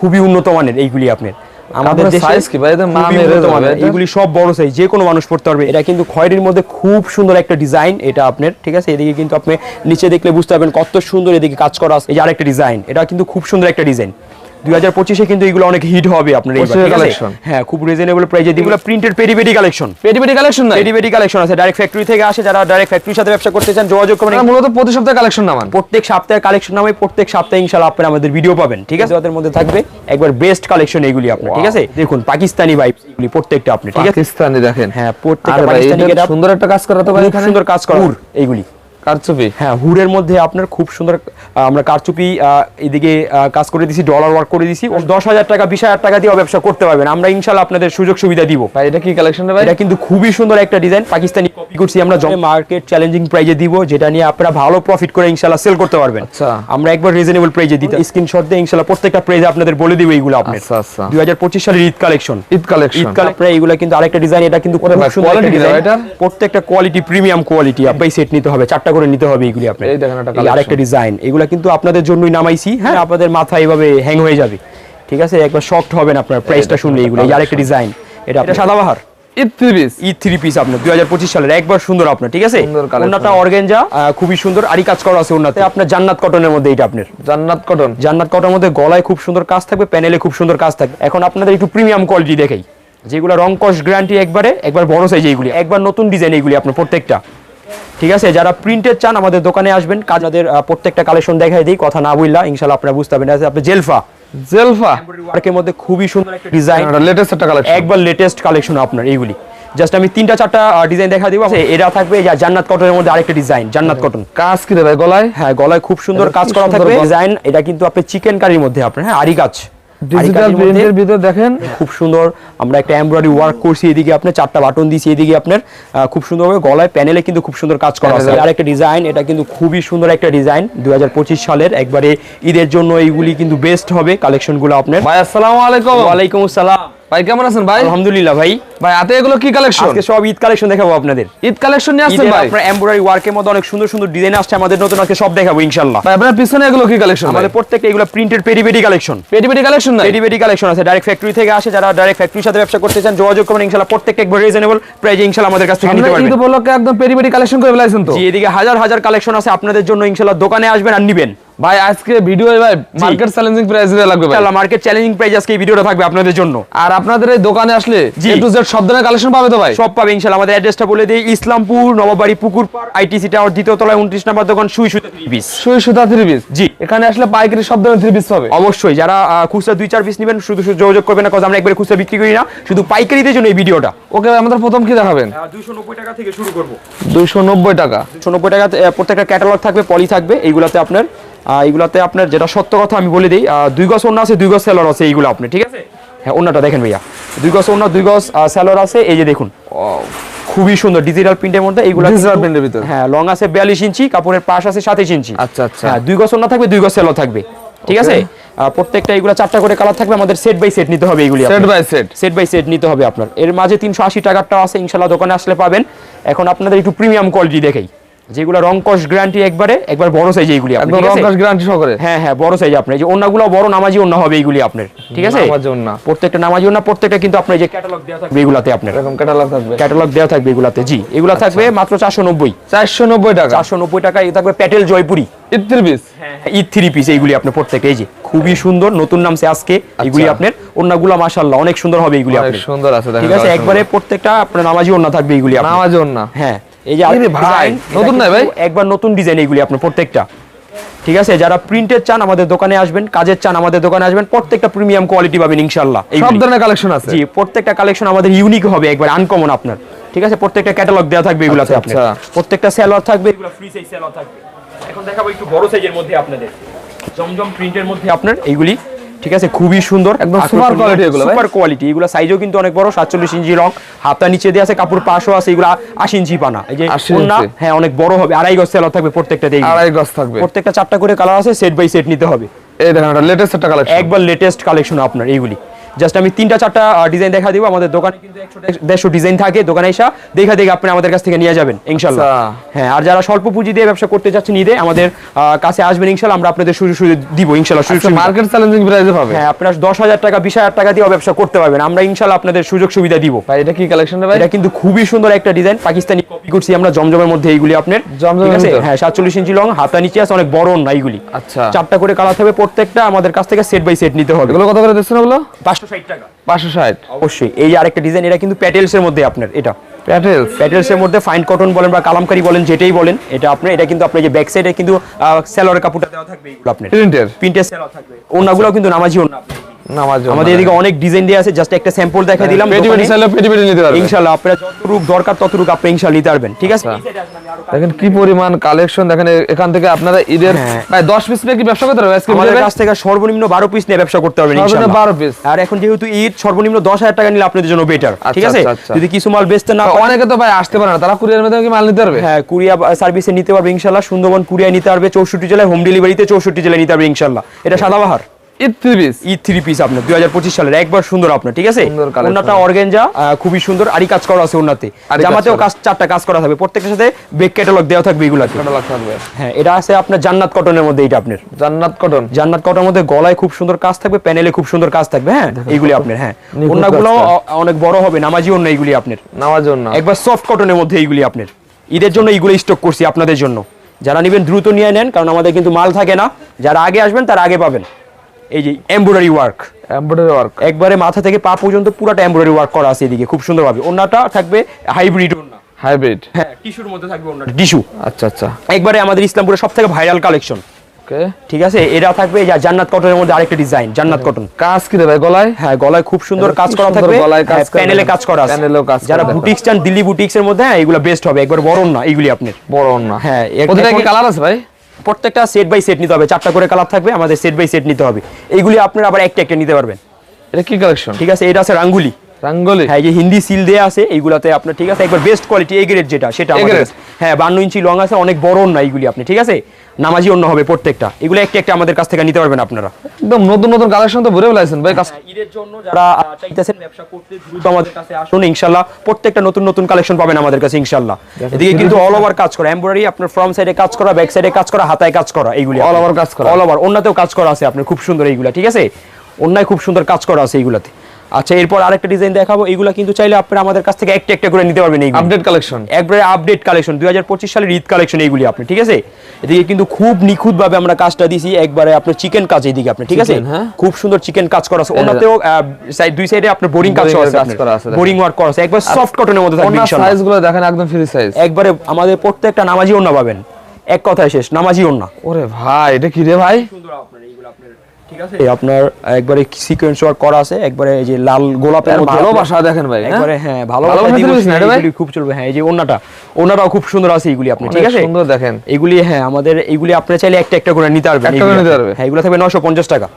খুবই উন্নত মানের এইগুলি আপনার। আমাদের সাইজ কি ভাই? এইগুলি সব বড় সাইজ যে কোনো মানুষ পড়তে পারবে। এটা কিন্তু খয়েরির মধ্যে খুব সুন্দর একটা ডিজাইন এটা আপনার ঠিক আছে? এদিকে কিন্তু আপনি নিচে দেখলে বুঝতে পারবেন কত সুন্দর এদিকে কাজ করা আছে। এই যে আরেকটা ডিজাইন এটা কিন্তু খুব সুন্দর একটা ডিজাইন দুই হাজার পঁচিশে কিন্তু এগুলো অনেক হিট হবে আপনার। হ্যাঁ খুব রিজনেবল প্রাইজে এগুলো প্রিন্টেড পেরি পেরি কালেকশন পেটি কালেকশন পেরি কালেকশন আছে। ডাইরেক্ট ফ্যাক্টরি থেকে আসে যারা ডাইরেক্ট ফ্যাক্টরির সাথে ব্যবসা করতে চান যোগাযোগ আপনারা মূলত প্রতি সপ্তাহে কালেকশন নামান। প্রত্যেক সপ্তাহে কালেকশন নামে প্রত্যেক সপ্তাহে ইনশাআল্লাহ আপনারা আমাদের ভিডিও পাবেন। ঠিক আছে? ওদের মধ্যে থাকবে। একবার বেস্ট কালেকশন এগুলি আপনার ঠিক আছে? দেখুন পাকিস্তানি ভাইব এগুলি প্রত্যেকটা আপনি ঠিক আছে? পাকিস্তানি দেখেন। হ্যাঁ প্রত্যেকটা পাকিস্তানি সুন্দর একটা কাজ করা তো সুন্দর কাজ করা। এইগুলি কারচুপি? হ্যাঁ হুরের মধ্যে আপনার খুব সুন্দর আমরা কারচুপি এদিকে কাজ করে দিছি ডলার ওয়ার্ক করে দিছি। দশ হাজার টাকা বিশ হাজার টাকা দিয়ে ব্যবসা করতে পারবেন। আমরা ইনশাল্লাহ আপনাদের সুযোগ সুবিধা দিব। ভাই এটা কি কালেকশন ভাই? এটা কিন্তু খুবই সুন্দর একটা ডিজাইন পাকিস্তানি কপি করছি। আমরা মার্কেট চ্যালেঞ্জিং প্রাইজে দিব যেটা নিয়ে আপনারা ভালো প্রফিট করে ইনশাল্লাহ সেল করতে পারবেন। আচ্ছা। আমরা একবার রিজনেবল প্রাইজে দিতে স্ক্রিনশট দিয়ে ইনশাল্লাহ প্রত্যেকটা প্রাইজে আপনাদের বলে দিব এইগুলো আপনার আচ্ছা আচ্ছা। দুই হাজার পঁচিশ সালের ঈদ কালেকশন ঈদ কালেকশন ঈদ কালে আপনার এইগুলো কিন্তু আরেকটা ডিজাইন এটা কিন্তু? প্রত্যেকটা কোয়ালিটি প্রিমিয়াম কোয়ালিটি আপনার সেট নিতে হবে। চারটা করে নিতে হবে এইগুলি আপনার এই দেখেন একটা আরেকটা ডিজাইন এগুলো কিন্তু আপনাদের জন্যই নামাইছি হ্যাঁ? আপনাদের মাথা এইভাবে হ্যাং হয়ে যাবে। ঠিক আছে? একবার শকড হবেন আপনার প্রাইসটা শুনলে একটা এইগুলো এই আরেকটা ডিজাইন এটা এটা সাদাবাহার। ঈদ থ্রি পিস ই থ্রি পিস আপনার দুই হাজার পঁচিশ সালের। একবার সুন্দর আপনার ঠিক আছে? সুন্দর collection। ওনাটা অর্গেঞ্জা খুবই সুন্দর। আরি কাজ করা আছে ওনাতে আপনার জান্নাত কটনের মধ্যে এটা আপনার। জান্নাত কটন জান্নাত কটনের মধ্যে গলায় খুব সুন্দর কাজ থাকবে প্যানেলে খুব সুন্দর কাজ থাকবে। এখন আপনাদের একটু প্রিমিয়াম কোয়ালিটি দেখাই। যেগুলো রং কস গ্যারান্টি একবারে একবার বড় সাইজ এইগুলি। একবার নতুন ডিজাইন এইগুলি আপনার প্রত্যেকটা। ঠিক আছে যারা প্রিন্টেড চান আমাদের দোকানে আসবেন কাজদের প্রত্যেকটা কালেকশন দেখাই দিই কথা না বললা ইনশাল্লাহ আপনারা বুঝতে পারবেন। এটা আপনি জেলফা। জেলফা? ওয়ার্কের মধ্যে খুবই সুন্দর একটা ডিজাইন লেটেস্ট একটা কালেকশন একবার লেটেস্ট কালেকশন আপনার এইগুলি। জাস্ট আমি তিনটা চারটা ডিজাইন দেখা দিব এরা থাকবে যে জান্নাত কটনের মধ্যে আরেকটা ডিজাইন জান্নাত কটন কাজ কি রে ভাই গলায়? হ্যাঁ গলায় খুব সুন্দর কাজ করা থাকবে। ডিজাইন এটা কিন্তু আপনি চিকেন কারির মধ্যে আপনার হ্যাঁ আরি কাজ ডিজিটাল প্রিন্টের ভিতর দেখেন। খুব সুন্দর আমরা একটা এমব্রয়ডারি ওয়ার্ক করছি এদিকে আপনার চারটা বাটন দিয়েছি এদিকে আপনার খুব সুন্দরভাবে গলায় প্যানেলে কিন্তু খুব সুন্দর কাজ করা আছে। আর একটা আরেকটা ডিজাইন এটা কিন্তু খুবই সুন্দর একটা ডিজাইন দু হাজার পঁচিশ সালের একবারে ঈদের জন্য এইগুলি কিন্তু বেস্ট হবে কালেকশনগুলো আপনার। ভাই আসসালামু আলাইকুম। ওয়ালাইকুম আসসালাম। ভাই কেমন আছেন ভাই? আলহামদুলিল্লাহ ভাই। ভাই হাতে এগুলো কি কালেকশন আজকে সব ঈদ কালেকশন দেখাবো আপনাদের। ঈদ কালেকশন নিয়ে আসছেন ভাই? আপনার এমব্রয়ডারি ওয়ার্কের মধ্যে অনেক সুন্দর সুন্দর ডিজাইন আসছে আমাদের নতুন আজকে সব দেখাবো ইনশাল্লাহ ভাই আপনার পিছনে এগুলো কি কালেকশন আমাদের প্রত্যেকটা এগুলো প্রিন্টেড পেরি পেরি কালেকশন পেটি কালেকশন না পেরি পেরি কালেকশন আছে ডাইরেক্ট ফ্যাক্টরি থেকে আসে যারা ডাইরেক্ট ফ্যাক্টরির সাথে ব্যবসা করতে চান যোগাযোগ করবেন ইনশাল্লাহ প্রত্যেকটা একবার রিজনেবল প্রাইজে ইনশাল্লাহ আমাদের কাছ থেকে নিতে পারবেন। উপলক্ষে একদম পেটি পেটি কালেকশন করে ফেলাইছেন তো? জি এদিকে হাজার হাজার কালেকশন আছে আপনাদের জন্য ইনশাল্লাহ দোকানে আসবেন আর নিবেন। ভাই আজকে ভিডিও ভাই মার্কেট চ্যালেঞ্জিং প্রাইস দিয়ে লাগবে ভাই। মার্কেট চ্যালেঞ্জিং প্রাইস আজকে এই ভিডিওটা থাকবে আপনাদের জন্য। আর আপনাদের এই দোকানে আসলে। এ টু জেড সব ধরনের কালেকশন পাবে তো ভাই? সব পাবে ইনশাল্লাহ আমাদের অ্যাড্রেসটা বলে দিই ইসলামপুর নবাবাড়ি পুকুর আইটিসি টাওয়ার দ্বিতীয় তলায় উনত্রিশ নম্বর দোকান সুই সুতা পিস সুই সুতা থ্রি পিস জি। এখানে আসলে পাইকারি সব ধরনের থ্রি পিস পাবে। অবশ্যই যারা খুচরা দুই চার পিস নেবেন শুধু শুধু যোগাযোগ করবেন না কারণ আমরা একবারে খুচরা বিক্রি করি না শুধু পাইকারিদের জন্য এই ভিডিওটা ওকে আমাদের প্রথম কি দেখাবেন? দুইশো নব্বই টাকা থেকে শুরু করব। দুইশো নব্বই টাকা। দুশো নব্বই টাকা প্রত্যেকটা ক্যাটালগ থাকবে পলি থাকবে এইগুলাতে আপনার এইগুলাতে আপনার যেটা সত্য কথা আমি বলে দিই দুই গজ অন্য আছে দুই গজ সেলর আছে এইগুলো আপনি ঠিক আছে? হ্যাঁ অন্যটা দেখেন ভাইয়া। দুই গজ অন্য দুই গজ সেলর আছে এই যে দেখুন খুবই সুন্দর ডিজিটাল প্রিন্টের মধ্যে এইগুলো কিন্তু- print ভিতরে। হ্যাঁ লং আছে বিয়াল্লিশ ইঞ্চি কাপড়ের পাশ আছে সাতাইশ ইঞ্চি। আচ্ছা, আচ্ছা। হ্যাঁ দুই গজ অন্য থাকবে দুই গজ সেলর থাকবে ঠিক আছে? প্রত্যেকটা এইগুলো চারটা করে কালার থাকবে আমাদের সেট বাই সেট নিতে হবে এইগুলি set by set set by set নিতে হবে আপনার। এর মাঝে তিনশো আশি টাকারটা আছে ইনশাল্লাহ দোকানে আসলে পাবেন। এখন আপনাদের একটু প্রিমিয়াম কোয়ালিটি দেখাই। যেগুলো রং কস গ্যারান্টি একবারে একবার বড় সাইজ এইগুলি একদম? রংকাশ গ্যারান্টি সহকারে। হ্যাঁ হ্যাঁ বড় সাইজ আপনার এই যে অন্যগুলো বড় নামাজি অন্য হবে এইগুলি আপনার ঠিক আছে? নামাজি ওড়না। প্রত্যেকটা নামাজি অন্য প্রত্যেকটা কিন্তু আপনার যে ক্যাটালগ দেওয়া থাকবে এগুলাতে আপনার। এরকম ক্যাটালগ থাকবে। ক্যাটালগ দেওয়া থাকবে এগুলাতে জি এগুলা থাকবে মাত্র চারশো নব্বই। চারশো নব্বই টাকা। চারশো নব্বই টাকা এই থাকবে Patel Jaipuri. Eid three piece? Eid three piece এইগুলি আপনার প্রত্যেকটা এই যে খুবই সুন্দর নতুন নামছে আজকে এইগুলি আপনার অন্যগুলো মাশাল্লাহ অনেক সুন্দর হবে এইগুলি আপনার। সুন্দর আছে ঠিক আছে একবারে প্রত্যেকটা আপনার নামাজি ওন্না থাকবে এইগুলি আপনার। নামাজি ওড়না হ্যাঁ এই যে ভাই, নতুন এটা ভাই? একবার নতুন ডিজাইন এইগুলি আপনার প্রত্যেকটা। ঠিক আছে? যারা প্রিন্টেড চান আমাদের দোকানে আসবেন কাজের চান আমাদের দোকানে আসবেন প্রত্যেকটা প্রিমিয়াম কোয়ালিটি পাবেন ইনশাআল্লাহ। সব ধরনের কালেকশন আছে? জি প্রত্যেকটা কালেকশন আমাদের ইউনিক হবে একবার আনকমন আপনার। ঠিক আছে? প্রত্যেকটা ক্যাটালগ দেওয়া থাকবে এগুলাতে আচ্ছা, আপনার। আচ্ছা। প্রত্যেকটা সেলর থাকবে এগুলো ফ্রি সাইজ সেলর থাকবে। এখন দেখাবো একটু বড় সাইজের মধ্যে আপনাদের। জমজম প্রিন্টের মধ্যে আপনার এইগুলি ঠিক আছে? খুবই সুন্দর একদম সুপার কোয়ালিটি এগুলো, সুপার কোয়ালিটি এগুলো সাইজও কিন্তু অনেক বড় সাতচল্লিশ ইঞ্চি রং হাতা নিচে দিয়ে আছে কাপড় পাশও আছে এগুলো আশি ইঞ্চি পানা। এই যে ওন্না হ্যাঁ অনেক বড় হবে আড়াই গজ সেলর থাকবে প্রত্যেকটা দেই আড়াই গজ থাকবে। প্রত্যেকটা চারটা করে কালার আছে সেট বাই সেট নিতে হবে। এই দেখেন এটা লেটেস্ট একটা কালেকশন একবার লেটেস্ট কালেকশন আপনার এইগুলি। জাস্ট আমি তিনটা চারটা ডিজাইন দেখা দিব। আমাদের দোকানে কিন্তু দেড়শো ডিজাইন থাকে দোকানে এসা। দেখা দেখে আপনি আমাদের কাছ থেকে নিয়ে যাবেন ইনশাল্লাহ আচ্ছা। হ্যাঁ আর যারা স্বল্প পুঁজি দিয়ে ব্যবসা করতে চাচ্ছে ঈদে আমাদের কাছে আসবেন ইনশাল্লাহ আমরা আপনাদের সুযোগ সুযোগ দিব ইনশাল্লাহ সুযোগ মার্কেট চ্যালেঞ্জিং প্রাইসে পাবে? হ্যাঁ আপনার দশ হাজার টাকা বিশ হাজার টাকা দিয়ে ব্যবসা করতে পারবেন। আমরা ইনশাল্লাহ আপনাদের সুযোগ সুবিধা দিব। ভাই এটা কি কালেকশন ভাই? এটা কিন্তু খুবই সুন্দর একটা ডিজাইন পাকিস্তানি কপি করছি আমরা জমজমের মধ্যে এইগুলি আপনার। ঠিক আছে? হ্যাঁ সাতচল্লিশ ইঞ্চি লং হাতা নিচে আছে অনেক বড় না এইগুলি। আচ্ছা। চারটা করে কালার থাকবে প্রত্যেকটা। আমাদের কাছ থেকে সেট বাই সেট নিতে হবে। এগুলো কত করে দিচ্ছেন বলো অবশ্যই। এই আরেকটা ডিজাইন এটা কিন্তু প্যাটেলস মধ্যে আপনার এটা। প্যাটেলস মধ্যে ফাইন কটন বলেন বা কালামকারি বলেন যেটাই বলেন এটা আপনার এটা কিন্তু আপনার যে ব্যাক সাইডে কিন্তু সেলরের কাপড়টা দেওয়া থাকবে আপনার। কিন্তু নামাজি ওনা নামাজ আমাদের এদিকে অনেক ডিজাইন দেওয়া আছে জাস্ট একটা স্যাম্পল দেখা দিলাম পেটি পেটি চাইলে পেটি পেটি নিতে পারবেন। ইনশাআল্লাহ আপনারা যতটুক দরকার ততটুক আপনি ইনশাআল্লাহ নিতে পারবেন ঠিক আছে? দেখেন কি পরিমাণ কালেকশন দেখেন এখান থেকে আপনারা ঈদের হ্যাঁ। প্রায় দশ পিস কি ব্যবসা করতে পারবে আজকে আমাদের কাছ থেকে সর্বনিম্ন বারো পিস নিয়ে ব্যবসা করতে পারবেন ইনশাআল্লাহ। 12 piece। আর এখন যেহেতু ঈদ সর্বনিম্ন দশ হাজার টাকা নিলে আপনাদের জন্য বেটার ঠিক আচ্ছা, আছে? আচ্ছা, আচ্ছা। যদি কিছু মাল বেচতে না অনেকে তো ভাই আসতে পারে না তারা কুরিয়ার মাধ্যমে কি মাল নিতে পারবে? হ্যাঁ কুরিয়া সার্ভিসে নিতে পারবে ইনশাল্লাহ সুন্দরবন কুরিয়া নিতে পারবে চৌষট্টি জেলায় হোম ডেলিভারিতে চৌষট্টি জেলায় নিতে পারবে ইনশাল্লাহ এটা Sadabahar Eid three piece Eid three piece আপনার দুই হাজার পঁচিশ সালের একবার সুন্দর আপনার ঠিক আছে? ওনাটা অর্গেঞ্জা খুবই সুন্দর আরি কাজ করা আছে ওনাতে কাজ জামাতেও করা। কাজ চারটা কাজ করা থাকবে প্রত্যেকটার সাথে বেক ক্যাটালগ দেওয়া থাকবে এগুলাতে। থাকবে। হ্যাঁ এটা আছে আপনার জান্নাত কটনের মধ্যে এটা আপনার। জান্নাত কটন জান্নাত কটনের মধ্যে গলায় খুব সুন্দর কাজ থাকবে প্যানেলে খুব সুন্দর কাজ থাকবে হ্যাঁ? এইগুলি আপনার হ্যাঁ। ওনাগুলো অনেক বড় হবে নামাজি অন্য এইগুলি আপনার। নামাজ জন্য একবার সফট কটনের মধ্যে এইগুলি আপনার। ঈদের জন্য এইগুলো স্টক করছি আপনাদের জন্য। যারা নেবেন দ্রুত নিয়ে নেন কারণ আমাদের কিন্তু মাল থাকে না। যারা আগে আসবেন তারা আগে পাবেন। এই যে এমব্রয়ডারি ওয়ার্ক এমব্রয়ডারি ওয়ার্ক একবারে মাথা থেকে পা পর্যন্ত পুরাটা এমব্রয়ডারি ওয়ার্ক করা আছে এদিকে খুব সুন্দরভাবে। ওনাটা থাকবে হাইব্রিড ওনা হাইব্রিড হ্যাঁ টিস্যুর মধ্যে থাকবে ওনাটা টিস্যু আচ্ছা আচ্ছা। একবারে আমাদের ইসলামপুরের সব থেকে ভাইরাল কালেকশন ওকে। ঠিক আছে? এটা থাকবে এই জান্নাত কটনের মধ্যে আরেকটা ডিজাইন জান্নাত কটন কাজ কি ভাই গলায়? হ্যাঁ গলায় খুব সুন্দর কাজ করা থাকবে। গলায় কাজ প্যানেলে কাজ করা আছে। প্যানেলেও কাজ যারা বুটিক্স চান দিল্লি বুটিক্স এর মধ্যে হ্যাঁ এগুলো বেস্ট হবে। একবার বড় না এগুলি আপনার। বড় না হ্যাঁ, এর- প্রতিটা কি কালার আছে ভাই? প্রত্যেকটা সেট বাই সেট নিতে হবে। চারটা করে কালার থাকবে আমাদের সেট বাই সেট নিতে হবে। এইগুলি আপনারা আবার একটা একটা নিতে পারবেন। এটা কি কালেকশন ঠিক আছে এটা আছে রাঙ্গুলি। রাঙ্গলি। হ্যাঁ যে হিন্দি সিল দেয়া আছে এইগুলাতে আপনার ঠিক আছে? একবার বেস্ট কোয়ালিটি এ গ্রেড যেটা সেটা আমাদের হ্যাঁ বান্ন ইঞ্চি লং আছে অনেক বড় না এইগুলি আপনি ঠিক আছে? নামাজি অন্য হবে প্রত্যেকটা। এগুলো একটা একটা আমাদের কাছ থেকে নিতে পারবেন আপনারা। একদম নতুন নতুন কালেকশন তো ভরে ফেলাইছেন ভাই কাজ ঈদের জন্য যারা চাইতেছেন ব্যবসা করতে দ্রুত আমাদের কাছে আসুন ইনশাল্লাহ। প্রত্যেকটা নতুন নতুন কালেকশন পাবেন আমাদের কাছে ইনশাল্লাহ। এদিকে কিন্তু অল ওভার কাজ করা এমব্রয়ডারি আপনার ফ্রন্ট সাইডে কাজ করা ব্যাক সাইডে কাজ করা হাতায় কাজ করা এইগুলি All over কাজ করা। অল ওভার অন্যতেও কাজ করা আছে আপনার খুব সুন্দর এইগুলা ঠিক আছে? অন্যায় খুব সুন্দর কাজ করা আছে এইগুলাতে। আচ্ছা এরপর আরেকটা ডিজাইন দেখাবো। এইগুলা কিন্তু চাইলে আপনারা আমাদের কাছ থেকে একটা একটা করে নিতে পারবেন এইগুলো। আপডেট কালেকশন একবারে আপডেট কালেকশন দুই হাজার পঁচিশ সালের ঈদ কালেকশন এইগুলি আপনি ঠিক আছে? এদিকে কিন্তু খুব নিখুঁত ভাবে আমরা কাজটা দিছি। একবারে আপনার চিকেন কাজ এইদিকে আপনি ঠিক আছে? হ্যাঁ? খুব সুন্দর চিকেন কাজ করা আছে। ওনাতেও সাইড দুই সাইডে আপনার বোরিং কাজ Boring আছে কাজ করা আছে, বোরিং ওয়ার্ক করা আছে। একবার সফট কটনের মধ্যে থাকবে ইনশাআল্লাহ সাইজগুলো দেখেন একদম ফ্রি সাইজ একবারে আমাদের প্রত্যেকটা নামাজি ওন্না পাবেন। এক কথায় শেষ নামাজি ওন্না ওরে ভাই এটা কি রে ভাই? সুন্দর আপনার এইগুলো আপনার ঠিক আছে আপনার একবারে সিকোয়েন্স ওয়ার্ক করা আছে একবারে এই যে লাল গোলাপের মধ্যে ভালোবাসা দেখেন ভাই হ্যাঁ? একবারে হ্যাঁ ভালোবাসা ভালোবাসা দিবস দিবস না ভাই? খুব চলবে হ্যাঁ এই যে ওন্নাটা ওন্নাটাও খুব সুন্দর আছে এগুলি আপনি ঠিক আছে সুন্দর দেখেন এগুলি হ্যাঁ আমাদের এগুলি আপনি চাইলে একটা একটা করে নিতে পারবেন একটা করে নিতে। হ্যাঁ এগুলো থাকবে নশো পঞ্চাশ টাকা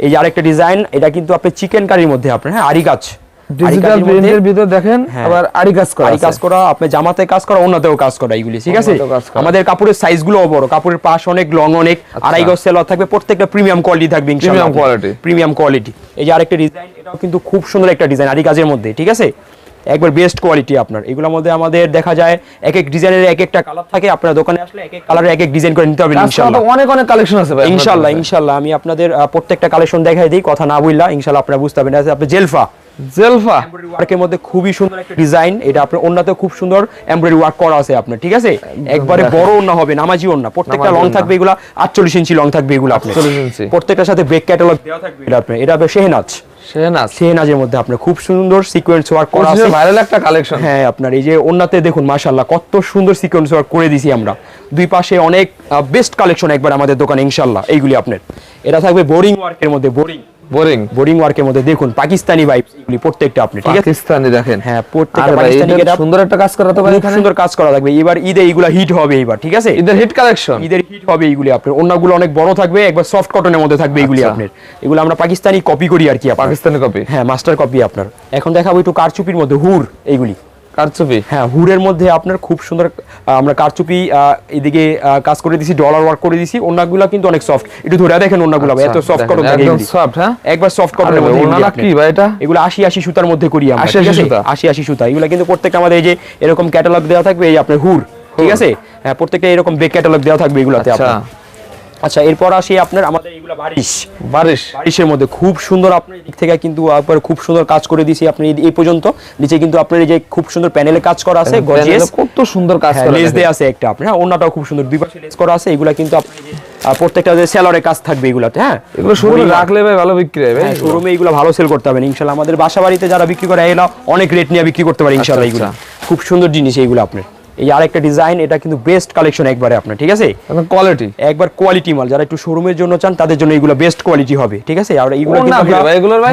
এই যে আরেকটা ডিজাইন এটা কিন্তু আপনি চিকেন কারির মধ্যে আপনার হ্যাঁ আরি আরি ডিজিটাল প্রিন্টের ভিতর দেখেন হ্যাঁ। আবার আড়ি কাজ করা আড়ি কাজ করা আপনি জামাতে কাজ করা অন্যতেও কাজ করা এগুলি ঠিক আছে। আমাদের কাপড়ের সাইজগুলো বড় কাপড়ের পাশ অনেক লং অনেক আড়াই গজ সেলার থাকবে প্রত্যেকটা প্রিমিয়াম কোয়ালিটি থাকবে প্রিমিয়াম কোয়ালিটি প্রিমিয়াম কোয়ালিটি এই যে আরেকটা ডিজাইন এটাও কিন্তু খুব সুন্দর একটা ডিজাইন আড়ি কাজের মধ্যে ঠিক আছে? একবার বেস্ট কোয়ালিটি আপনার। এগুলোর মধ্যে আমাদের দেখা যায় এক এক ডিজাইনের এক একটা কালার থাকে আপনার দোকানে আসলে এক এক কালারের এক এক ডিজাইন করে নিতে করা ইনশাআল্লাহ। অনেক অনেক কালেকশন আছে ভাই কাছে। ইনশাল্লাহ আমি আপনাদের প্রত্যেকটা কালেকশন দেখাই দিই কথা না বললা ইনশাল্লাহ আপনারা বুঝতে পারবেন। এটা আপনি জেলফা। জেলফা? ওয়ার্কের মধ্যে খুবই সুন্দর একটা ডিজাইন এটা আপনার অন্যতে খুব সুন্দর এমব্রয়ডারি ওয়ার্ক করা আছে আপনার ঠিক আছে? একবারে বড় ওন্না হবে নামাজি ওন্না প্রত্যেকটা লং থাকবে এগুলো আটচল্লিশ ইঞ্চি লং থাকবে এগুলো আপনার। 48। প্রত্যেকটার সাথে ব্রেক ক্যাটালগ দেওয়া থাকবে এটা আপনার এটা হবে শেহনাজ। শেহনাজের মধ্যে আপনার খুব সুন্দর সিকোয়েন্স ওয়ার্ক করা আছে। ভাইরাল একটা কালেকশন হ্যাঁ আপনার এই যে ওন্নাতে দেখুন মাশাল্লাহ কত সুন্দর সিকোয়েন্স ওয়ার্ক করে দিছি আমরা। দুই পাশে অনেক বেস্ট কালেকশন একবার আমাদের দোকানে ইনশাল্লাহ এইগুলি আপনার। এটা থাকবে বোরিং ওয়ার্কের মধ্যে বোরিং বোরিং বোরিং ওয়ার্কের মধ্যে দেখুন পাকিস্তানি ভাইবস এগুলি প্রত্যেকটা আপনি ঠিক আছে? পাকিস্তানি দেখেন। হ্যাঁ প্রত্যেকটা পাকিস্তানি এদের সুন্দর একটা কাজ করা তো ভাই এখানে। সুন্দর কাজ করা থাকবে এবার ঈদে এইগুলা হিট হবে এবার ঠিক আছে? ঈদের হিট কালেকশন ঈদের হিট হবে এইগুলি আপনার অন্যগুলো অনেক বড় থাকবে একবার সফট কটনের মধ্যে থাকবে আচ্ছা। আপনার এগুলো আমরা পাকিস্তানি কপি করি আর কি পাকিস্তানি কপি হ্যাঁ মাস্টার কপি আপনার। এখন দেখাবো একটু কারচুপির মধ্যে হুর এইগুলি। কারচুপি? হ্যাঁ হুরের মধ্যে আপনার খুব সুন্দর আমরা কারচুপি এদিকে কাজ করে দিছি ডলার ওয়ার্ক করে দিছি ওন্নাগুলো কিন্তু অনেক সফট একটু ধরে দেখেন ওন্নাগুলো ভাই, এত আচ্ছা, সফট কটন থাকে একদম সফট হ্যাঁ? একবার সফট কটনের মধ্যে ওনারা কি ভাই এটা? এগুলো আশি আশি সুতার মধ্যে করি আমরা 80 ঠিক আছে? সুতা? আশি আশি সুতা। এগুলো কিন্তু প্রত্যেকটা আমাদের এই যে এরকম ক্যাটালগ দেওয়া থাকবে এই আপনার হুর ঠিক আছে? হ্যাঁ প্রত্যেকটা এরকম বেক ক্যাটালগ দেওয়া থাকবে এগুলাতে আচ্ছা। আপনার। আচ্ছা এরপর আসি আপনার আমাদের এগুলো বারিশ। বারিশ। বারিশের মধ্যে খুব সুন্দর আপনার দিক থেকে কিন্তু একবার খুব সুন্দর কাজ করে দিয়েছি আপনি এই- পর্যন্ত। নিচে কিন্তু আপনার এই যে খুব সুন্দর প্যানেলে কাজ করা আছে গর্জিয়াস কত সুন্দর কাজ করা লেস দেয়া আছে একটা আপনার হ্যাঁ অন্যটাও খুব সুন্দর। দুই পাশে লেস করা আছে এগুলা কিন্তু আপনি প্রত্যেকটা যে সেলরে কাজ থাকবে এগুলাতে হ্যাঁ। এগুলো শোরুমে রাখলে ভাই ভালো বিক্রি হবে ভাই। হ্যাঁ শোরুমে এগুলো ভালো সেল করতে হবে ইনশাল্লাহ আমাদের বাসা বাড়িতে যারা বিক্রি করে এগুলো অনেক রেট নিয়ে বিক্রি করতে পারে ইনশাল্লাহ আচ্ছা, এগুলো। খুব সুন্দর জিনিস এইগুলো আপনার। এই আরেকটা ডিজাইন এটা কিন্তু বেস্ট কালেকশন একবারে আপনার ঠিক আছে? কোয়ালিটি একবার কোয়ালিটি মাল যারা একটু শোরুমের জন্য চান তাদের জন্য এগুলো বেস্ট কোয়ালিটি হবে ঠিক আছে? আর এগুলো?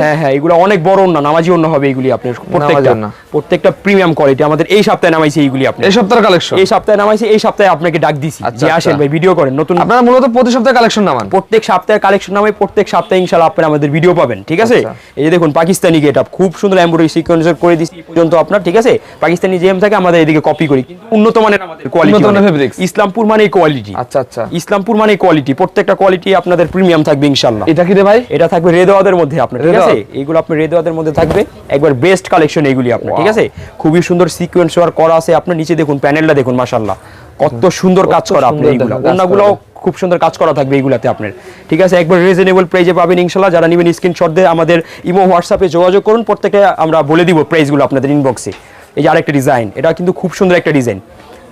হ্যাঁ হ্যাঁ এগুলো অনেক বড় না নামাজি অন্য হবে এগুলি আপনার প্রত্যেকটা। প্রত্যেকটা প্রিমিয়াম কোয়ালিটি আমাদের এই সপ্তাহে নামাইছি এইগুলি আপনি এই সপ্তাহের কালেকশন এই সপ্তাহে নামাইছি এই সপ্তাহে আপনাকে ডাক দিছি। আচ্ছা, যে আসেন আচ্ছা। ভাই ভিডিও করেন নতুন আপনারা মূলত প্রতি সপ্তাহে কালেকশন নামান? প্রত্যেক সপ্তাহে কালেকশন নামে প্রত্যেক সপ্তাহে ইনশাআল্লাহ আপনারা আমাদের ভিডিও পাবেন ঠিক আছে? আচ্ছা। এই যে দেখুন পাকিস্তানি গেট আপ খুব সুন্দর এমব্রয়ডারি সিকোয়েন্সার করে দিছি পর্যন্ত আপনার ঠিক আছে? পাকিস্তানি জেম থাকে আমাদের এদিকে কপি করি। উন্নত মানের আমাদের কোয়ালিটি fabrics। ইসলামপুর মানে কোয়ালিটি আচ্ছা আচ্ছা। ইসলামপুর মানে কোয়ালিটি প্রত্যেকটা কোয়ালিটি আপনাদের প্রিমিয়াম থাকবে ইনশাআল্লাহ। এটা কি রে ভাই? এটা থাকবে রেদওয়াদের মধ্যে আপনার ঠিক আছে? এইগুলো আপনার রেদওয়াদের মধ্যে থাকবে। একবার বেস্ট কালেকশন এইগুলি আপনার ঠিক আছে? খুবই সুন্দর সিকোয়েন্স ওয়ার্ক করা আছে আপনার নিচে দেখুন প্যানেলটা দেখুন মাশাআল্লাহ। কত সুন্দর কাজ করা আপনি এইগুলো অন্যগুলো খুব সুন্দর কাজ করা থাকবে এইগুলাতে আপনার। ঠিক আছে? একবার রিজনেবল প্রাইজে পাবেন ইনশাল্লাহ যারা নেবেন স্ক্রিনশট দিয়ে আমাদের ইমো হোয়াটসঅ্যাপে যোগাযোগ করুন। প্রত্যেকটা আমরা বলে দিব প্রাইসগুলো আপনাদের ইনবক্সে এই যে আরেকটা ডিজাইন এটা কিন্তু খুব সুন্দর একটা ডিজাইন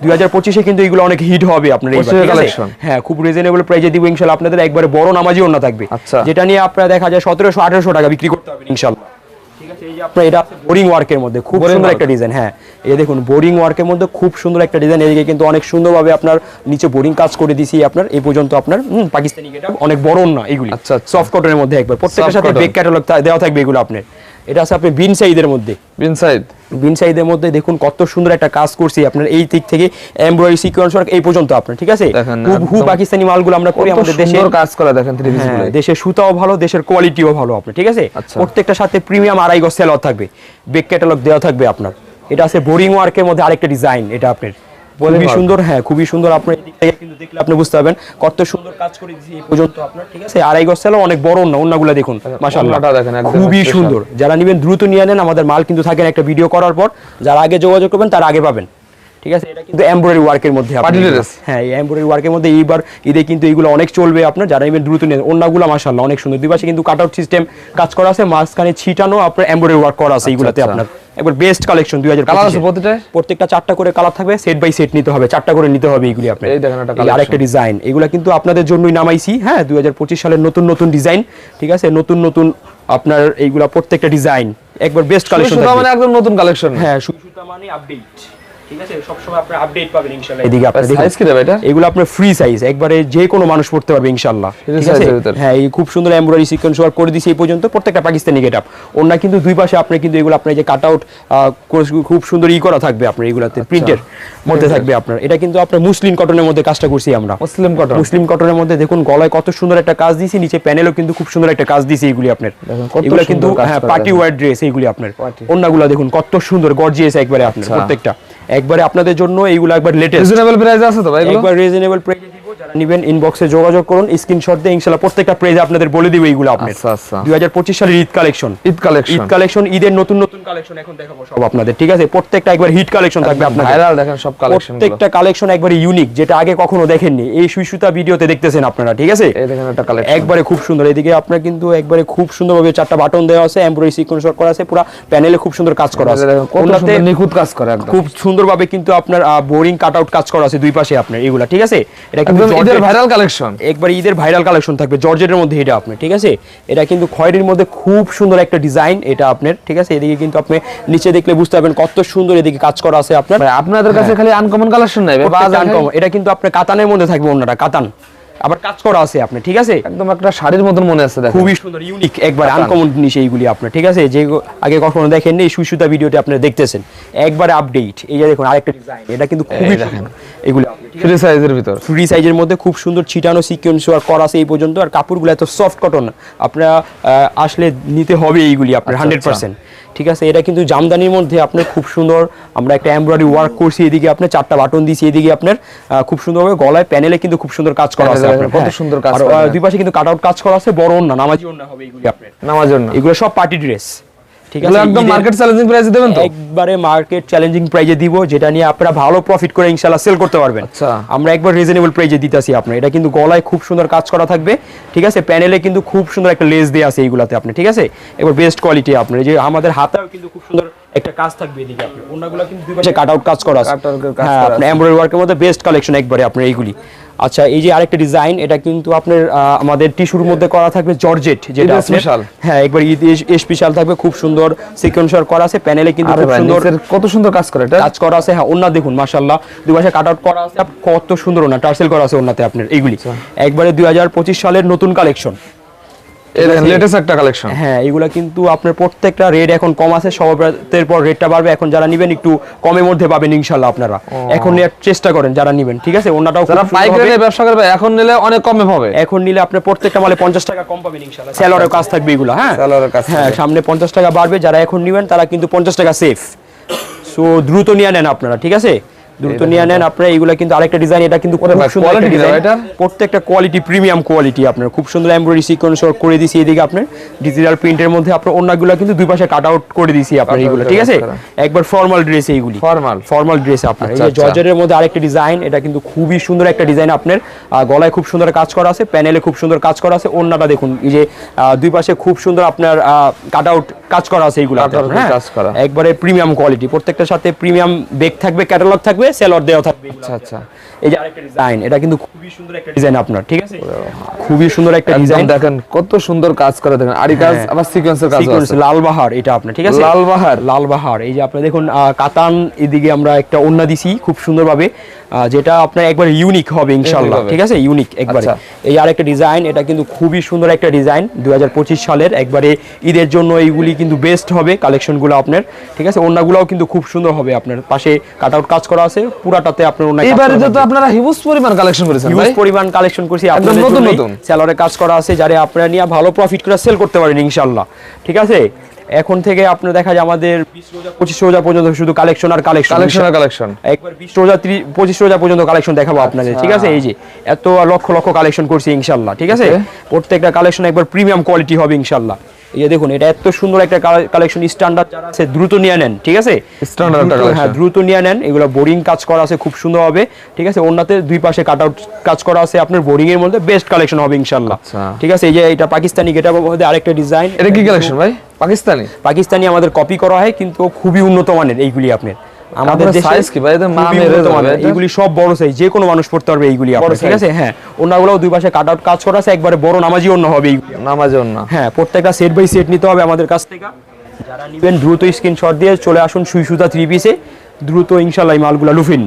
দুই হাজার পঁচিশে কিন্তু এগুলো অনেক হিট হবে আপনার। হ্যাঁ খুব রিজনেবল প্রাইজে দিব ইনশাআল্লাহ আপনাদের একবারে বড় নামাজি অন্য থাকবে। আচ্ছা। যেটা নিয়ে আপনারা দেখা যায় সতেরোশো আঠারোশো টাকা বিক্রি করতে হবে ইনশাল্লাহ। আপনার এটা বোরিং ওয়ার্কের মধ্যে খুব সুন্দর একটা ডিজাইন হ্যাঁ। এই দেখুন বোরিং ওয়ার্কের মধ্যে খুব সুন্দর একটা ডিজাইন এদিকে কিন্তু অনেক সুন্দরভাবে আপনার নিচে বোরিং কাজ করে দিছি আপনার এই পর্যন্ত আপনার পাকিস্তানি অনেক বড় না এগুলি। আচ্ছা, আচ্ছা। সফট কটনের মধ্যে একবার প্রত্যেকটার Soft সাথে cotton। বেক ক্যাটালগ দেওয়া থাকবে এগুলো আপনার। এটা আছে আপনি বিন সাইজের মধ্যে। ইনসাইড বিন সাইজের মধ্যে দেখুন কত সুন্দর একটা কাজ করছি আপনার এই দিক থেকে এমব্রয়ডারি সিকোয়েন্স ওয়ার্ক এই পর্যন্ত আপনার ঠিক আছে? হু। পাকিস্তানি মালগুলো আমরা করি আমাদের দেশে। সুন্দর কাজ করা দেখেন হ্যাঁ, দেশের সুতাও ভালো দেশের কোয়ালিটিও ভালো আপনার ঠিক আছে? প্রত্যেকটা প্রত্যেকটার সাথে প্রিমিয়াম আড়াই গজ সেলর থাকবে। বেক ক্যাটালগ দেওয়া থাকবে আপনার। এটা আছে বোরিং ওয়ার্কের মধ্যে আরেকটা ডিজাইন এটা আপনার। খুবই সুন্দর হ্যাঁ খুবই সুন্দর। আপনার এদিক থেকে কিন্তু দেখলে আপনি বুঝতে পারবেন কত সুন্দর কাজ করে দিয়েছি এই পর্যন্ত আপনার ঠিক আছে? আড়াই গজ সেলর অনেক বড় না অন্যগুলো দেখুন মাশাআল্লাহ। ওড়নাটা দেখেন, একদম খুবই সুন্দর। যারা নেবেন দ্রুত নিয়ে নেন আমাদের মাল কিন্তু থাকেন একটা ভিডিও করার পর। যারা আগে যোগাযোগ করবেন তার আগে পাবেন। ঠিক আছে? এটা কিন্তু এমব্রয়ডারি ওয়ার্কের মধ্যে। হ্যাঁ এই এমব্রয়ডারি ওয়ার্কের মধ্যে এইবার ঈদে কিন্তু এগুলো অনেক চলবে আপনার যারা নেবেন দ্রুত নেন। অন্যগুলো মাশাআল্লাহ অনেক সুন্দর। দুই পাশে কিন্তু কাট আউট সিস্টেম কাজ করা আছে মাঝখানে ছিটানো আপনার এমব্রয়ডারি ওয়ার্ক করা আছে এইগুলাতে আচ্ছা। আপনার। একবার বেস্ট কালেকশন দুই হাজার প্রত্যেকটা চারটা করে কালার থাকবে সেট বাই সেট নিতে হবে চারটা করে নিতে হবে এইগুলি আপনার। আরেকটা ডিজাইন এগুলা কিন্তু আপনাদের জন্যই নামাইছি হ্যাঁ দুই হাজার পঁচিশ সালের নতুন নতুন ডিজাইন ঠিক আছে? নতুন নতুন আপনার এইগুলা প্রত্যেকটা ডিজাইন একবার বেস্ট কালেকশন মানে একদম নতুন কালেকশন হ্যাঁ সুতা মানে আপডেট ঠিক আছে? সবসময় আপনার আপডেট পাবেন ইনশাআল্লাহ। এদিকে আপনার সাইজ কি রে এটা? এগুলো আপনার ফ্রি সাইজ একবারে যে কোনো মানুষ পড়তে পারবে ইনশাআল্লাহ। ঠিক আছে? হ্যাঁ এই খুব সুন্দর এমব্রয়ডারি সিকোয়েন্স ওয়ার্ক করে দিয়েছি এই পর্যন্ত। প্রত্যেকটা পাকিস্তানি গেট আপ কিন্তু দুই পাশে আপনি কিন্তু এগুলো আপনার যে কাট আউট খুব সুন্দর ই করা থাকবে আপনার এগুলাতে। আচ্ছা। প্রিন্টের মধ্যে থাকবে আপনার। এটা কিন্তু আপনার মুসলিম কটনের মধ্যে কাজটা করছি আমরা। মুসলিম কটন মুসলিম কটনের মধ্যে দেখুন গলায় কত সুন্দর একটা কাজ দিয়েছি নিচে প্যানেলও কিন্তু খুব সুন্দর একটা কাজ দিয়েছি এগুলি আপনার। এগুলো কিন্তু হ্যাঁ পার্টি দেখুন। ওয়ার ড্রেস এইগুলি আপনার। অন্যগুলো দেখুন কত সুন্দর গর্জিয়াস একবারে আপনার আচ্ছা। প্রত্যেকটা। একবারে আপনাদের জন্য এইগুলো একবার লেটেস্ট রিজনেবল প্রাইস আছে তো ভাই এগুলো? একবার রিজনেবল প্রাইসে দিব যারা নেবেন ইনবক্সে যোগাযোগ করুন স্ক্রিনশট দিয়ে ইনশাআল্লাহ প্রত্যেকটা প্রাইস আপনাদের বলে দিব এইগুলো আপনার আচ্ছা আচ্ছা। 2025 সালের Eid collection Eid collection Eid collection ঈদের নতুন নতুন কালেকশন এখন দেখাবো সব আপনাদের ঠিক আছে? প্রত্যেকটা একবার হিট কালেকশন থাকবে আপনাদের। ভাইরাল দেখেন সব কালেকশন প্রত্যেকটা কালেকশন একবারে ইউনিক যেটা আগে কখনো দেখেননি। এই সুই সুতা ভিডিওতে দেখতেছেন আপনারা ঠিক আছে? এই দেখেন একটা কালেকশন একবারে খুব সুন্দর। এদিকে আপনার কিন্তু একবারে খুব সুন্দরভাবে চারটা বাটন দেওয়া আছে এমব্রয়ডারি সিকোয়েন্স করা আছে পুরো প্যানেলে খুব সুন্দর কাজ করা আছে। ওনাতে সুন্দর নিখুঁত কাজ করে একদম। খুব সুন্দরভাবে কিন্তু আপনার বোরিং কাট আউট কাজ করা আছে দুই পাশে আপনার এগুলা ঠিক আছে? এটা কিন্তু একদম ঈদের জর্জেট- ভাইরাল কালেকশন একবার ঈদের ভাইরাল কালেকশন থাকবে জর্জেটের মধ্যে এটা আপনার ঠিক আছে? এটা কিন্তু খয়েরির মধ্যে খুব সুন্দর একটা ডিজাইন এটা আপনার ঠিক আছে? এদিকে কিন্তু আপনি নিচে দেখলে বুঝতে পারবেন কত সুন্দর এদিকে কাজ করা আছে আপনার। আপনাদের কাছে খালি আনকমন কালেকশন uncommon। এটা কিন্তু আপনার কাতানের মধ্যে থাকবে অন্যটা কাতান। আবার কাজ করা আছে আপনি ঠিক আছে? একদম একটা শাড়ির মতন মনে আছে দেখেন। খুবই সুন্দর ইউনিক একবার আনকমন জিনিস এইগুলি আপনার ঠিক আছে? যে আগে কখনো দেখেননি সুই সুতা ভিডিওতে আপনারা দেখতেছেন। একবারে আপডেট এই যে দেখুন আরেকটা ডিজাইন এটা কিন্তু খুবই দেখেন। এগুলি ফ্রি সাইজের ভিতর। ফ্রি সাইজের মধ্যে খুব সুন্দর ছিটানো সিকোয়েন্স আর করা আছে এই পর্যন্ত আর কাপড়গুলো এত সফট কটন আপনারা আসলে নিতে হবে এইগুলি আপনার আচ্ছা, হান্ড্রেড পার্সেন্ট ঠিক আছে? এটা কিন্তু জামদানির মধ্যে আপনার খুব সুন্দর আমরা একটা এমব্রয়ডারি ওয়ার্ক করছি। এদিকে আপনার চারটা বাটন দিয়েছি এদিকে আপনার খুব সুন্দরভাবে গলায় প্যানেলে কিন্তু খুব সুন্দর কাজ করা আছে কত। সুন্দর কাজ আর দুই পাশে কিন্তু কাট আউট কাজ করা আছে বড় ওন্না নামাজি ওন্না হবে এগুলো আপনার। নামাজি ওন্না এগুলো সব পার্টি ড্রেস ঠিক আছে একদম মার্কেট চ্যালেঞ্জিং প্রাইসে দেবেন তো? একবারে মার্কেট চ্যালেঞ্জিং প্রাইজে দিব যেটা নিয়ে আপনারা ভালো প্রফিট করে ইনশাআল্লাহ সেল করতে পারবেন। আচ্ছা। আমরা একবার রিজনেবল দিতেছি আপনার এটা কিন্তু গলায় খুব সুন্দর কাজ করা থাকবে ঠিক আছে? প্যানেলে কিন্তু খুব সুন্দর একটা লেস দেওয়া আছে এইগুলাতে আপনি ঠিক আছে? এবার বেস্ট কোয়ালিটি আপনার যে আমাদের হাতেও কিন্তু খুব সুন্দর একটা কাজ থাকবে এদিকে আপনার। অন্যগুলো কিন্তু দুই পাশে কাট আউট কাজ করা আছে। হ্যাঁ আপনার এমব্রয়ডারি ওয়ার্কের মধ্যে বেস্ট কালেকশন একবারে আপনার এইগুলি। আচ্ছা এই যে আরেকটা ডিজাইন এটা কিন্তু আপনার আমাদের টিস্যুর মধ্যে করা থাকবে জর্জেট যেটা স্পেশাল হ্যাঁ একবার স্পেশাল থাকবে খুব সুন্দর সিকোয়েন্সার করা আছে প্যানেলে কিন্তু খুব সুন্দর কত সুন্দর কাজ করে এটা? কাজ করা আছে। হ্যাঁ ওন্না দেখুন মাশাআল্লাহ। দুই পাশে কাট আউট করা আছে কত সুন্দর ওনা টার্সেল করা আছে ওনাতে আপনার এইগুলি। আচ্ছা। একবারে দুই হাজার পঁচিশ সালের নতুন কালেকশন লেটেস্ট একটা কালেকশন হ্যাঁ এগুলা কিন্তু আপনার প্রত্যেকটা রেট এখন কম আছে পর রেটটা বাড়বে। এখন যারা নিবেন একটু কমের মধ্যে পাবেন ইনশাল্লাহ আপনারা। এখন চেষ্টা করেন যারা নিবেন ঠিক আছে? ওনাটাও যারা পাইকারি ব্যবসা করবে এখন নিলে অনেক কমে পাবে এখন নিলে আপনার প্রত্যেকটা মালে পঞ্চাশ টাকা কম পাবেন স্যালোয়ারের কাজ থাকবে এগুলো হ্যাঁ? কাজ হ্যাঁ সামনে পঞ্চাশ টাকা বাড়বে যারা এখন নিবেন তারা কিন্তু পঞ্চাশ টাকা সেফ সো দ্রুত নিয়ে নেন আপনারা ঠিক আছে? দ্রুত নিয়ে নেন। আপনারা এগুলো কিন্তু আরেকটা ডিজাইন এটা কিন্তু? প্রত্যেকটা কোয়ালিটি প্রিমিয়াম কোয়ালিটি আপনার। খুব সুন্দর এমব্রয়ডারি সিকোয়েন্স করে দিয়েছি এদিকে আপনার। ডিজিটাল প্রিন্টের মধ্যে আপনার অন্যগুলো কিন্তু দুই পাশে কাট আউট করে দিয়েছি আপনার এইগুলো ঠিক আছে? একবার ফর্মাল ড্রেস এইগুলি। ফর্মাল ফর্মাল ড্রেস আপনার। এই আচ্ছা, যে আচ্ছা। জর্জেটের মধ্যে আরেকটা ডিজাইন এটা কিন্তু খুবই সুন্দর একটা ডিজাইন আপনার। গলায় খুব সুন্দর কাজ করা আছে প্যানেলে খুব সুন্দর কাজ করা আছে ওন্নাটা দেখুন। এই যে আহ, দুই পাশে খুব সুন্দর আপনার কাট আউট কাজ করা আছে এইগুলো করা। একবারে প্রিমিয়াম কোয়ালিটি প্রত্যেকটার সাথে প্রিমিয়াম বেগ থাকবে ক্যাটালগ থাকবে সেলর দেওয়া থাকবে আচ্ছা আচ্ছা। এই যে আরেকটা ডিজাইন এটা কিন্তু খুবই সুন্দর একটা ডিজাইন আপনার ঠিক আছে? খুবই সুন্দর একটা ডিজাইন দেখেন কত সুন্দর কাজ করে দেখেন। আরি কাজ হ্যাঁ। আবার সিকোয়েন্সের কাজ সিকোয়েন্স লাল বাহার এটা আপনার ঠিক আছে? লাল বাহার লাল বাহার এই যে আপনি দেখুন কাতান এদিকে আমরা একটা ওন্না দিছি খুব সুন্দরভাবে। যেটা আপনার একবার ইউনিক হবে ইনশাল্লাহ ঠিক আছে? ইউনিক একবারে। আচ্ছা। এই আরেকটা ডিজাইন এটা কিন্তু খুবই সুন্দর একটা ডিজাইন দুই সালের। একবারে ঈদের জন্য এইগুলি কিন্তু বেস্ট হবে কালেকশনগুলো আপনার ঠিক আছে? ওন্নাগুলোও কিন্তু খুব সুন্দর হবে আপনার। পাশে কাট আউট কাজ করা আছে পুরাটাতে আপনার ওন্না এবারে তো আপনারা হিউজ পরিমাণ কালেকশন করেছেন হিউজ পরিমাণ কালেকশন করছি আপনাদের নতুন নতুন। স্যালোরে কাজ করা আছে যারা আপনারা নিয়ে ভালো প্রফিট করে সেল করতে পারেন ইনশাল্লাহ ঠিক আছে? এখন থেকে আপনার দেখা যায় আমাদের বিশ রোজা পঁচিশ রোজা পর্যন্ত শুধু কালেকশন আর কালেকশন কালেকশন আর কালেকশন একবার বিশ রোজা পঁচিশ রোজা পর্যন্ত কালেকশন দেখাবো আপনাদের ঠিক আছে? এই যে এত লক্ষ লক্ষ কালেকশন করছি ইনশাল্লাহ ঠিক আছে? প্রত্যেকটা কালেকশন একবার প্রিমিয়াম কোয়ালিটি হবে ইনশাল্লাহ। এই যে দেখুন এটা এত সুন্দর একটা কালেকশন স্ট্যান্ডার্ড যারা আছে দ্রুত নিয়ে নেন ঠিক আছে? হ্যাঁ দ্রুত নিয়ে নেন এগুলো বোরিং কাজ করা আছে খুব সুন্দর হবে ঠিক আছে? ওনাতে দুই পাশে কাট আউট কাজ করা আছে আপনার বোরিং এর মধ্যে বেস্ট কালেকশন হবে ইনশাল্লাহ আচ্ছা। ঠিক আছে? এই যে এটা পাকিস্তানি গেটার মধ্যে আরেকটা ডিজাইন এটা কি কালেকশন ভাই? পাকিস্তানি? পাকিস্তানি আমাদের কপি করা হয় কিন্তু খুবই উন্নত মানের এইগুলি আপনার। আমাদের সাইজ কি? ভাই? এদের মা খুবই মেরে উন্নত দেবে মানের। এটা? এইগুলি সব বড় সাইজ যে কোনো মানুষ পড়তে পারবে এইগুলি আপনারা ঠিক আছে? হ্যাঁ ওনাগুলো দুই পাশে কাট আউট কাজ করা আছে একবারে বড় নামাজি অন্য হবে নামাজি অন্য। হ্যাঁ প্রত্যেকটা সেট বাই সেট নিতে হবে আমাদের কাছ থেকে। যারা নেবেন দ্রুত স্ক্রিনশট দিয়ে চলে আসুন সুই সুতা থ্রি পিসে দ্রুত ইনশাল্লাহ এই মালগুলো লুফিন।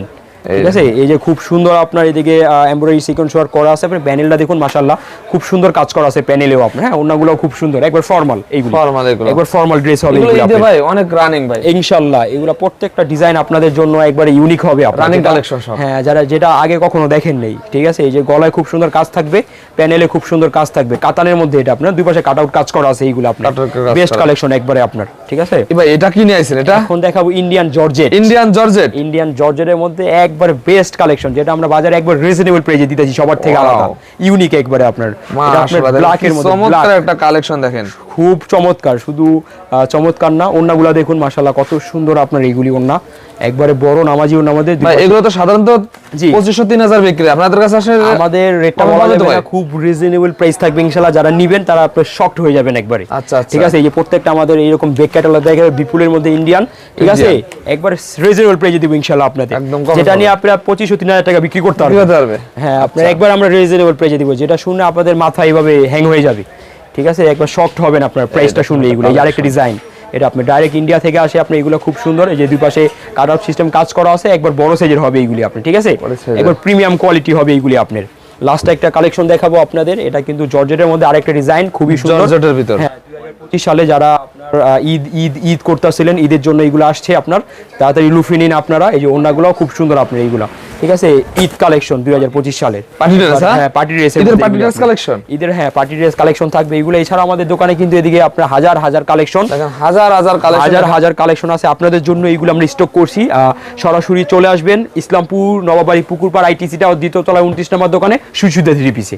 ঠিক আছে? এই যে খুব সুন্দর আপনার এদিকে এমব্রয়ডারি সিকোয়েন্স ওয়ার্ক করা আছে। আপনার প্যানেলটা দেখুন মাশাল্লাহ খুব সুন্দর কাজ করা আছে প্যানেলেও আপনার হ্যাঁ? অন্যগুলো খুব সুন্দর। একবার ফর্মাল এইগুলো। Formal এগুলো। একবার ফর্মাল ড্রেস হবে এগুলো ভাই অনেক রানিং ভাই। ইনশাল্লাহ এগুলো প্রত্যেকটা ডিজাইন আপনাদের জন্য একবারে ইউনিক হবে Running যেটা- collection সব। হ্যাঁ যারা যেটা আগে কখনো দেখেন নেই ঠিক আছে? এই যে গলায় খুব সুন্দর কাজ থাকবে প্যানেলে খুব সুন্দর কাজ থাকবে। কাতানের মধ্যে এটা আপনার দুই পাশে কাট আউট কাজ করা আছে এইগুলো আপনার। বেস্ট কালেকশন একবারে আপনার ঠিক আছে? এ ভাই এটা কি নিয়ে আইছেন এটা? এখন দেখাবো Indian georgette Indian georgette Indian জর্জেটের মধ্যে একবার বেস্ট কালেকশন যেটা আমরা বাজারে একবার রিজনেবল প্রাইসে দিতেছি সবার থেকে. আলাদা। ইউনিক একবারে আপনার। ব্ল্যাক এর মধ্যে চমৎকার একটা কালেকশন দেখেন। খুব চমৎকার শুধু চমৎকার না ওন্নাগুলা দেখুন মাশাআল্লাহ কত সুন্দর আপনার এইগুলি ওন্না একবারে বড় নামাজি দুই ভাই এগুলো তো সাধারণত। পঁচিশশো তিন হাজার বিক্রি। আপনাদের কাছে আসে আমাদের রেটটা বলা যাবে খুব রিজনেবল প্রাইস থাকবে ইনশাআল্লাহ। যারা নিবেন তারা আপনার শকড হয়ে যাবেন একবারে। আচ্ছা, আচ্ছা। ঠিক আছে এই যে প্রত্যেকটা আমাদের এইরকম বেক ক্যাটালগ দেখে বিপুলের মধ্যে ইন্ডিয়ান ঠিক আছে? একবার রিজনেবল প্রাইসে দিব ইনশাআল্লাহ আপনাদের। যেটা নিয়ে আপনারা পঁচিশ তিন হাজার টাকা বিক্রি করতে পারবেন। হ্যাঁ আপনার একবার আমরা রিজনেবল প্রাইসে দিব যেটা শুনে আপনাদের মাথা এইভাবে হ্যাং হয়ে যাবে। ঠিক আছে? একবার শকড হবেন আপনার প্রাইসটা শুনলে এইগুলো। এই আরেকটা ডিজাইন এটা আপনি ডাইরেক্ট ইন্ডিয়া থেকে আসে আপনি এগুলো খুব সুন্দর এই যে দুই পাশে কাট আউট সিস্টেম কাজ করা আছে একবার বড় সাইজের হবে এইগুলি আপনি ঠিক আছে? একবার প্রিমিয়াম কোয়ালিটি হবে এইগুলি আপনার। লাস্ট একটা কালেকশন দেখাবো আপনাদের এটা কিন্তু জর্জেটের মধ্যে আরেকটা ডিজাইন খুবই সুন্দর। জর্জেটের ভিতর। হ্যাঁ পঁচিশ সালে যারা আপনার ঈদ ঈদ ঈদ করতেছিলেন ঈদের জন্য এগুলো আসছে আপনার। তাড়াতাড়ি লুফি নিন আপনারা এই যে ওনাগুলো খুব সুন্দর আপনার এইগুলা। ঠিক আছে? ঈদ কালেকশন দুই হাজার পঁচিশ সালের। হ্যাঁ? হ্যাঁ পার্টি ড্রেস ঈদের? ঈদের হ্যাঁ পার্টি ড্রেস কালেকশন থাকবে। এগুলো এছাড়া আমাদের দোকানে কিন্তু এদিকে আপনার হাজার হাজার কালেকশন হাজার হাজার হাজার হাজার কালেকশন আছে। আপনাদের জন্য এইগুলো আমরা স্টক করছি। সরাসরি চলে আসবেন ইসলামপুর নবাবাড়ি পুকুরপাড় আইটিসিটা দ্বিতীয় তলায় উনত্রিশ নম্বর দোকানে সুসুদা থ্রি পিসে